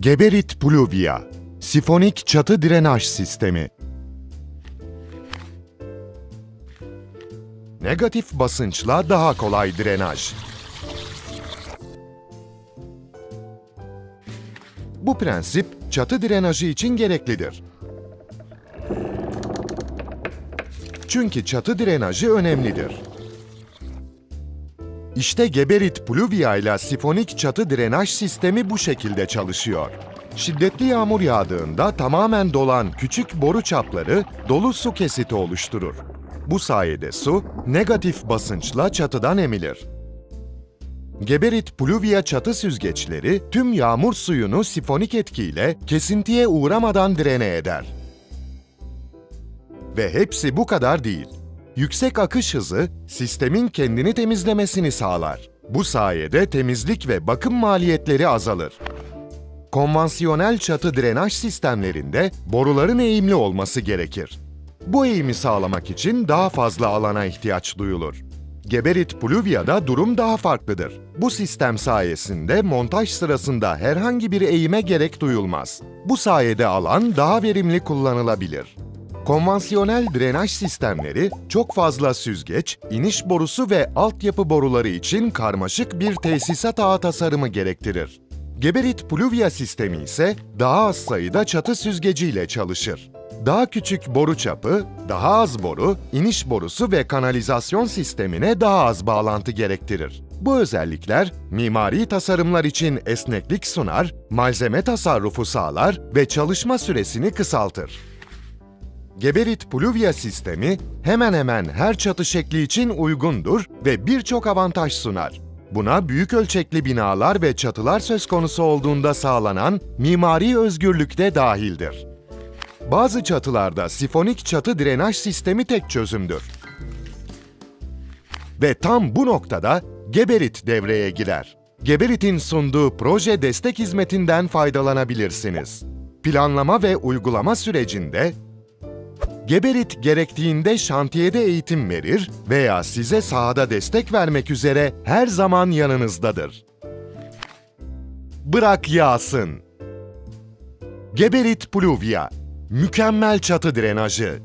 Geberit Pluvia Sifonik çatı drenaj sistemi Negatif basınçla daha kolay drenaj. Bu prensip çatı drenajı için gereklidir. Çünkü çatı drenajı önemlidir. İşte Geberit Pluvia ile sifonik çatı drenaj sistemi bu şekilde çalışıyor. Şiddetli yağmur yağdığında tamamen dolan küçük boru çapları dolu su kesiti oluşturur. Bu sayede su negatif basınçla çatıdan emilir. Geberit Pluvia çatı süzgeçleri tüm yağmur suyunu sifonik etkiyle kesintiye uğramadan drene eder. Ve hepsi bu kadar değil. Yüksek akış hızı sistemin kendini temizlemesini sağlar. Bu sayede temizlik ve bakım maliyetleri azalır. Konvansiyonel çatı drenaj sistemlerinde boruların eğimli olması gerekir. Bu eğimi sağlamak için daha fazla alana ihtiyaç duyulur. Geberit Pluvia'da durum daha farklıdır. Bu sistem sayesinde montaj sırasında herhangi bir eğime gerek duyulmaz. Bu sayede alan daha verimli kullanılabilir. Konvansiyonel drenaj sistemleri çok fazla süzgeç, iniş borusu ve altyapı boruları için karmaşık bir tesisat ağı tasarımı gerektirir. Geberit Pluvia sistemi ise daha az sayıda çatı süzgeciyle çalışır. Daha küçük boru çapı, daha az boru, iniş borusu ve kanalizasyon sistemine daha az bağlantı gerektirir. Bu özellikler mimari tasarımlar için esneklik sunar, malzeme tasarrufu sağlar ve çalışma süresini kısaltır. Geberit Pluvia sistemi hemen hemen her çatı şekli için uygundur ve birçok avantaj sunar. Buna büyük ölçekli binalar ve çatılar söz konusu olduğunda sağlanan mimari özgürlük de dahildir. Bazı çatılarda sifonik çatı drenaj sistemi tek çözümdür. Ve tam bu noktada Geberit devreye girer. Geberit'in sunduğu proje destek hizmetinden faydalanabilirsiniz. Planlama ve uygulama sürecinde Geberit gerektiğinde şantiyede eğitim verir veya size sahada destek vermek üzere her zaman yanınızdadır. Bırak yağsın. Geberit Pluvia Mükemmel çatı drenajı